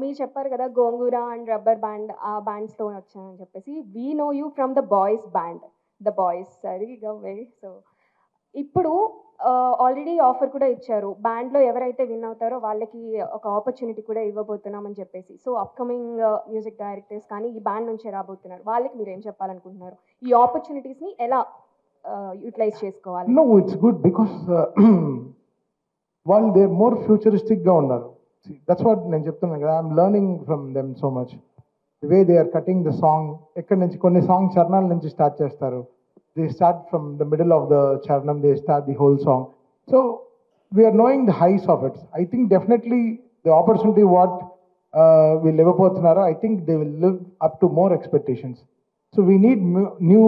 మీరు చెప్పారు కదా గోంగూర అండ్ రబ్బర్ బ్యాండ్ ఆ బ్యాండ్స్తో వచ్చానని చెప్పేసి. We know you from the boys band the boys సరిగా వే సో ఇప్పుడు ఆల్రెడీ ఆఫర్ కూడా ఇచ్చారు. బ్యాండ్లో ఎవరైతే విన్ అవుతారో వాళ్ళకి ఒక ఆపర్చునిటీ కూడా ఇవ్వబోతున్నామని చెప్పేసి. సో అప్కమింగ్ మ్యూజిక్ డైరెక్టర్స్ కానీ ఈ బ్యాండ్ నుంచే రాబోతున్నారు. వాళ్ళకి మీరు ఏం చెప్పాలనుకుంటున్నారు? ఈ ఆపర్చునిటీస్ని ఎలా యూటిలైజ్ చేసుకోవాలి? నో ఇట్స్ గుడ్ బికాస్ వాళ్ళు దే మోర్ ఫ్యూచరిస్టిక్గా ఉన్నారు. దట్స్ వాట్ నేను చెప్తున్నాను కదా. I'm learning from them so much the way they are cutting the song ఎక్కడి నుంచి కొన్ని సాంగ్ చరణాల నుంచి స్టార్ట్ చేస్తారు. They start from the middle of the చరణం they start the whole song so we are knowing the highs of its I think definitely the opportunity what వీళ్ళు ఇవ్వబోతున్నారో I think they will live up to more expectations so we need new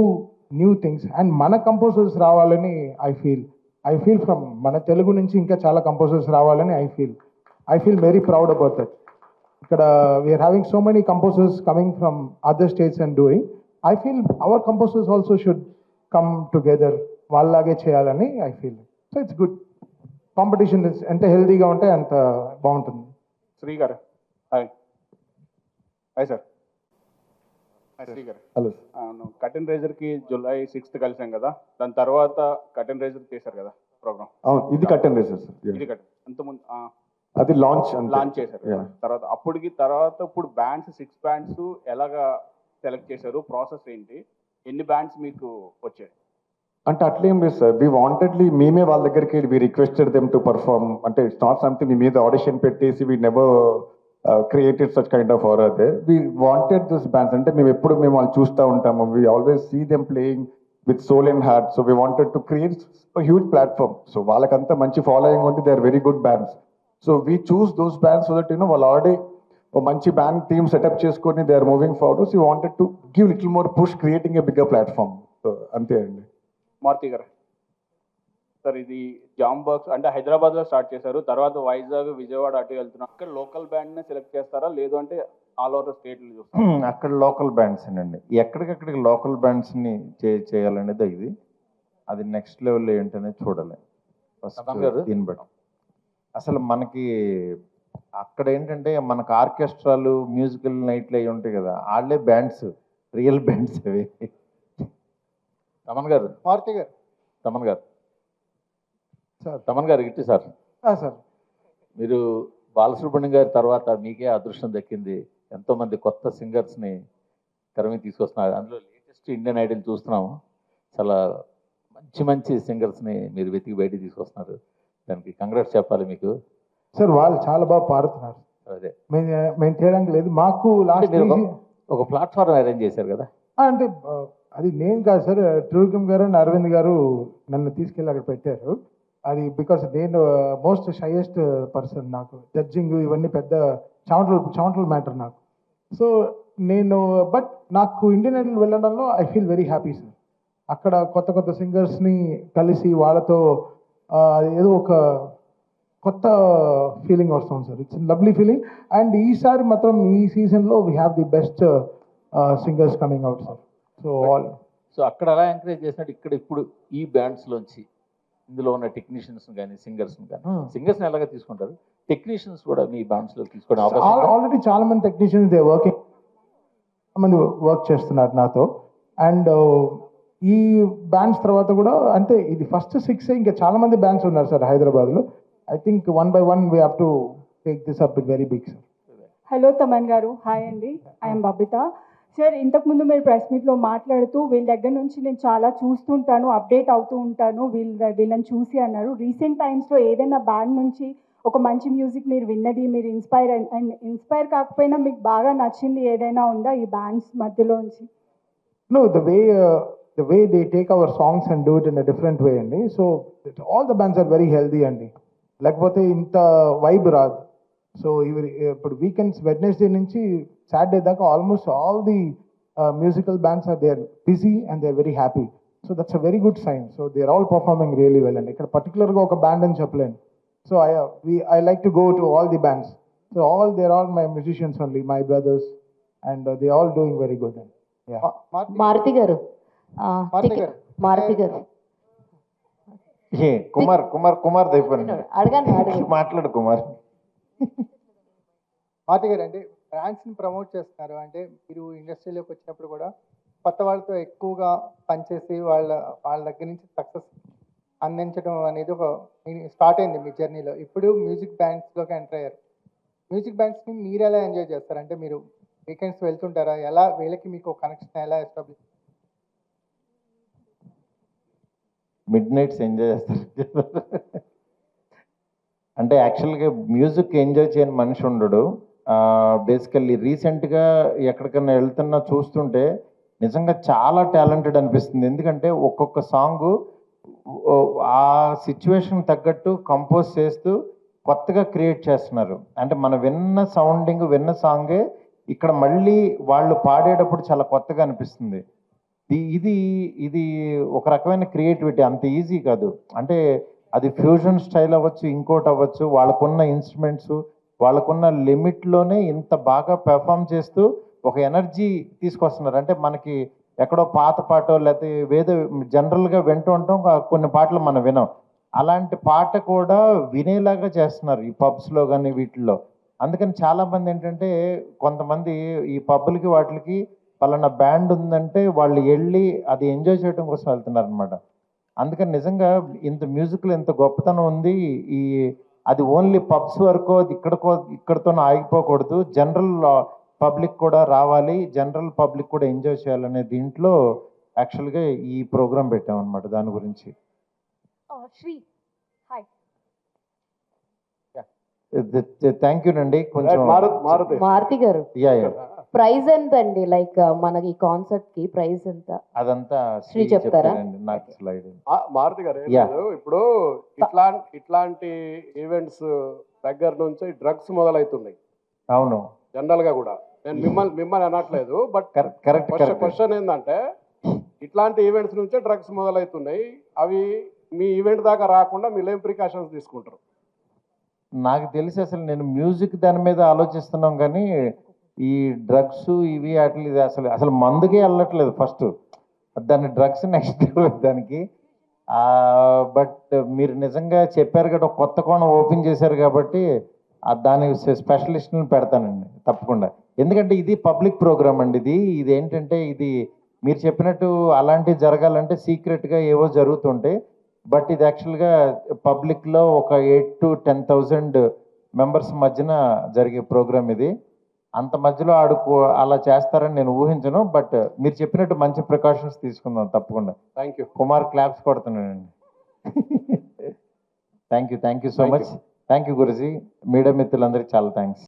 new things and మన composers రావాలని I feel I feel from మన తెలుగు నుంచి ఇంకా చాలా composers రావాలని I feel I feel very proud about that ఇక్కడ we're having so many composers coming from other states and doing I feel our composers also should come together వాళ్ళలాగే చేయాలని I feel so it's good competition ఎంత హెల్తీగా ఉంటే అంత బాగుంటుంది. Sri garu. Hi hi sir hi Sri garu. Hello కటన్ రేజర్కి July sixth కలిసాం కదా. దాని తర్వాత కటన్ రేజర్ చేశారు కదా ప్రోగ్రామ్ అవును ఇది కట్టెన్ రేసెస్ ఇది కట్ అంతకుముందు అది లాంచ్ లాంచ్ చేశారు. తర్వాత అప్పటికి తర్వాత ఇప్పుడు బ్యాండ్స్ సిక్స్ బ్యాండ్స్ ఎలాగా సెలెక్ట్ చేశారు ప్రాసెస్ ఏంటి ఎన్ని బ్యాండ్స్ మీకు వచ్చాయి? అంటే అట్లేం లేదు సార్. వి వాంటెడ్లీ మేమే వాళ్ళ దగ్గరికి we requested them to perform అంటే ఇట్స్ నాట్ సంథింగ్ మీ మీద ఆడిషన్ పెట్టేసి we never created such kind of or అదే వి వాంటెడ్ దిస్ బ్యాండ్స్ అంటే మేము ఎప్పుడు మేము వాళ్ళు చూస్తూ ఉంటాము. We always see them playing with soul and heart so we wanted to create huge platform so వాళ్ళకంతా మంచి ఫాలోయింగ్ ఉంది. They are very good bands so we choose those bands so that you know వాళ్ళు already ఒక మంచి band team setup చేసుకొని they are moving forward you wanted to give little more push creating a bigger platform so అంతే అండి. మారుతి గారు sir ఇది jam box అంటే హైదరాబాద్లో స్టార్ట్ చేశారు. తర్వాత వైజాగ్ విజయవాడ అటు వెళ్తున్నారు అక్కడ లోకల్ బ్యాండ్ నే సెలెక్ట్ చేస్తారా? లేదు అంటే ఆల్ ఓవర్ స్టేట్ చూస్తారా? హ్మ్, అక్కడ లోకల్ బ్యాండ్స్ అండి. ఎక్కడికక్కడికి లోకల్ బ్యాండ్స్ని చే చేయాలనేది ఇది. అది నెక్స్ట్ లెవెల్ ఏంటనేది చూడాలి. ఫస్ట్? దీన్ని బట్టి. అసలు మనకి అక్కడ ఏంటంటే మనకు ఆర్కెస్ట్రాలు మ్యూజికల్ నైట్లు అవి ఉంటాయి కదా వాళ్ళే బ్యాండ్స్ రియల్ బ్యాండ్స్ అవి. తమన్ గారు. మారుతి గారు. తమన్ గారు. సార్. తమన్ గారు ఇట్టి సార్. సార్. మీరు బాలసుబ్రహ్మణ్యం గారి తర్వాత మీకే అదృష్టం దక్కింది. ఎంతో మంది కొత్త సింగర్స్ని తెరమి తీసుకొస్తున్నారు. అందులో లేటెస్ట్ ఇండియన్ ఐడల్ చూస్తున్నాము. చాలా మంచి మంచి సింగర్స్ని మీరు వెతికి బయటికి తీసుకొస్తున్నారు. దానికి కంగ్రాట్స్ చెప్పాలి మీకు. సార్ వాళ్ళు చాలా బాగా పాడుతున్నారు. అదే. మేము మేము చేయడానికి లేదు. మాకు లాస్ట్ ఒక- ప్లాట్ఫామ్ అరేంజ్ చేశారు కదా? అంటే అది నేను కాదు సార్ ట్రూకమ్ గారు అండ్ అరవింద్ గారు నన్ను తీసుకెళ్ళి అక్కడ పెట్టారు. అది బికాస్ నేను మోస్ట్ షైయెస్ట్ పర్సన్ నాకు. జడ్జింగ్ ఇవన్నీ పెద్ద చెమటలు చెమటల మ్యాటర్ నాకు. సో నేను బట్ నాకు Indian Idol వెళ్ళడంలో I feel very happy sir అక్కడ కొత్త కొత్త సింగర్స్ని కలిసి వాళ్ళతో ఏదో ఒక కొత్త ఫీలింగ్ వస్తుంది sir. It's lovely feeling and ఈసారి మాత్రం ఈ సీజన్లో we have the best singers coming out sir so all so అక్కడ అలా ఎంకరేజ్ చేసినట్టు ఇక్కడ ఇప్పుడు ఈ బ్యాండ్స్లోంచి ఇందులో ఉన్న టెక్నీషియన్స్ కానీ సింగర్స్ని కానీ. సింగర్స్ని ఎలాగ తీసుకుంటారు? టెక్నీషియన్స్ కూడా మీ బ్యాండ్స్లో తీసుకోవడం అవకాశం? ఆల్రెడీ చాలా మంది టెక్నీషియన్స్ దే వర్కింగ్ మంది వర్క్ చేస్తున్నారు నాతో. అండ్ ఈ బ్యాండ్స్ తర్వాత కూడా అంటే ఇది ఫస్ట్ సిక్స్ ఇంకా చాలా మంది బ్యాండ్స్ ఉన్నారు సార్ హైదరాబాద్లో. I think one by one we have to take this up very big sir hello Thaman గారు. హాయ్ అండి. ఐఎమ్ బబిత సార్ ఇంతకుముందు మీరు ప్రెస్ మీట్లో మాట్లాడుతూ వీళ్ళ దగ్గర నుంచి నేను చాలా చూస్తుంటాను అప్డేట్ అవుతూ ఉంటాను వీళ్ళ వీళ్ళని చూసి అన్నారు. రీసెంట్ టైమ్స్లో ఏదైనా బ్యాండ్ నుంచి ఒక మంచి మ్యూజిక్ మీరు విన్నది మీరు ఇన్స్పైర్ అండ్ ఇన్స్పైర్ కాకపోయినా మీకు బాగా నచ్చింది ఏదైనా ఉందా ఈ బ్యాండ్స్ మధ్యలోంచి No, the way uh, the way they take our songs and do it in a different way అండి. So all the bands are very healthy అండి. లేకపోతే ఇంత వైబ్ రాదు. సో ఇవి ఇప్పుడు వీకెండ్స్ వెడ్నెస్డే నుంచి సాటర్డే దాకా almost all the musical bands are they are busy and they are very happy so that's a very good sign so they are all performing really well అండి. ఇక్కడ పర్టికులర్గా ఒక band అని చెప్పలేను. So I we I like to go to all the bands so all there all my musicians only my brothers and they all doing very good అండి. మారుతి గారు మారుతి గారు. ఏ కుమార్ కుమార్ కుమార్ అడగండి మాట్లాడు కుమార్. మాత గారు అంటే బ్రాండ్స్ని ప్రమోట్ చేస్తున్నారు. అంటే మీరు ఇండస్ట్రీలోకి వచ్చినప్పుడు కూడా కొత్త వాళ్ళతో ఎక్కువగా పనిచేసి వాళ్ళ వాళ్ళ దగ్గర నుంచి సక్సెస్ అందించడం అనేది ఒక స్టార్ట్ అయింది మీ జర్నీలో ఇప్పుడు మ్యూజిక్ బ్యాండ్స్లోకి ఎంటర్ అయ్యారు. మ్యూజిక్ బ్యాండ్స్ని మీరు ఎలా ఎంజాయ్ చేస్తారు? అంటే మీరు వీకెండ్స్ వెళ్తుంటారా? ఎలా వీళ్ళకి మీకు కనెక్షన్ ఎలా ఎస్టాబ్లిష్ మిడ్ నైట్స్ ఎంజాయ్ చేస్తారు. అంటే యాక్చువల్గా మ్యూజిక్ ఎంజాయ్ చేయని మనిషి ఉండడు. బేసికల్లీ రీసెంట్గా ఎక్కడికన్నా వెళ్తున్నా చూస్తుంటే నిజంగా చాలా టాలెంటెడ్ అనిపిస్తుంది. ఎందుకంటే ఒక్కొక్క సాంగ్ ఆ సిచ్యువేషన్ తగ్గట్టు కంపోజ్ చేస్తూ కొత్తగా క్రియేట్ చేస్తున్నారు. అంటే మన విన్న సౌండింగ్ విన్న సాంగే ఇక్కడ మళ్ళీ వాళ్ళు పాడేటప్పుడు చాలా కొత్తగా అనిపిస్తుంది. ఇది ఇది ఒక రకమైన క్రియేటివిటీ. అంత ఈజీ కాదు. అంటే అది ఫ్యూజన్ స్టైల్ అవ్వచ్చు ఇంకోటి అవ్వచ్చు వాళ్ళకున్న ఇన్స్ట్రుమెంట్స్ వాళ్ళకున్న లిమిట్లోనే ఇంత బాగా పెర్ఫామ్ చేస్తూ ఒక ఎనర్జీ తీసుకొస్తున్నారు. అంటే మనకి ఎక్కడో పాత పాటో లేకపోతే వేద జనరల్గా వింటూ ఉంటాం కొన్ని పాటలు మనం వినం. అలాంటి పాట కూడా వినేలాగా చేస్తున్నారు ఈ పబ్స్లో కానీ వీటిల్లో. అందుకని చాలామంది ఏంటంటే కొంతమంది ఈ పబ్బులకి వాటికి పలానా బ్యాండ్ ఉందంటే వాళ్ళు వెళ్ళి అది ఎంజాయ్ చేయడం కోసం వెళ్తున్నారు అనమాట అందుకని నిజంగా ఇంత మ్యూజిక్లో ఇంత గొప్పతనం ఉంది ఈ అది ఓన్లీ పబ్స్ వరకు అది ఇక్కడికో ఇక్కడితో ఆగిపోకూడదు. జనరల్ పబ్లిక్ కూడా రావాలి జనరల్ పబ్లిక్ కూడా ఎంజాయ్ చేయాలనే దీంట్లో యాక్చువల్గా ఈ ప్రోగ్రామ్ పెట్టామన్నమాట దాని గురించి. శ్రీ హాయ్. థ్యాంక్ యూ అండి కొంచెం మారుతి గారు. Yeah yeah. ప్రైస్ ఎంత అండి లైక్ మనకి కాన్సర్ట్కి ప్రైస్ ఎంత? అదంతా శ్రీ చెప్తారా? చెప్తారండి, నాకు స్లైడ్ మారుతి గారు ఏం Yeah. లేదు. ఇప్పుడు ఇట్లా ఇట్లాంటి ఈవెంట్స్ దగ్గర నుంచి డ్రగ్స్ మొదలవుతున్నాయి అవును. జనరల్గా కూడా. నేను మిమ్మల్ని మిమ్మల్ని అనట్లేదు but correct correct correct. Question ఏంటంటే ఇట్లాంటి ఈవెంట్స్ నుంచే డ్రగ్స్ మొదలవుతున్నాయి అవి మీ ఈవెంట్ దాకా రాకుండా మీరు ఏం ప్రికాషన్స్ తీసుకుంటారు? నాకు తెలిసి అసలు నేను మ్యూజిక్ దాని మీద ఆలోచిస్తున్నాం కానీ ఈ డ్రగ్స్ ఇవి అట్లా ఇది అసలు అసలు మందుకే వెళ్ళట్లేదు ఫస్ట్ దాన్ని డ్రగ్స్ నెక్స్ట్ దానికి. బట్ మీరు నిజంగా చెప్పారు కదా కొత్త కోణం ఓపెన్ చేశారు కాబట్టి దానికి దాని స్పెషలిస్ట్ని పెడతానండి తప్పకుండా. ఎందుకంటే ఇది పబ్లిక్ ప్రోగ్రామ్ అండి ఇది. ఇది ఏంటంటే ఇది మీరు చెప్పినట్టు అలాంటివి జరగాలంటే సీక్రెట్గా ఏవో జరుగుతుంటాయి బట్ ఇది యాక్చువల్గా పబ్లిక్లో ఒక eight to ten thousand members మధ్యన జరిగే ప్రోగ్రామ్ ఇది. అంత మధ్యలో ఆడుకో అలా చేస్తారని నేను ఊహించను బట్ మీరు చెప్పినట్టు మంచి ప్రికాషన్స్ తీసుకుందాం తప్పకుండా. Thank you Kumar claps కొడుతున్నానండి thank you thank you so much thank you Guruji. Media మిత్రులందరికీ చాలా థ్యాంక్స్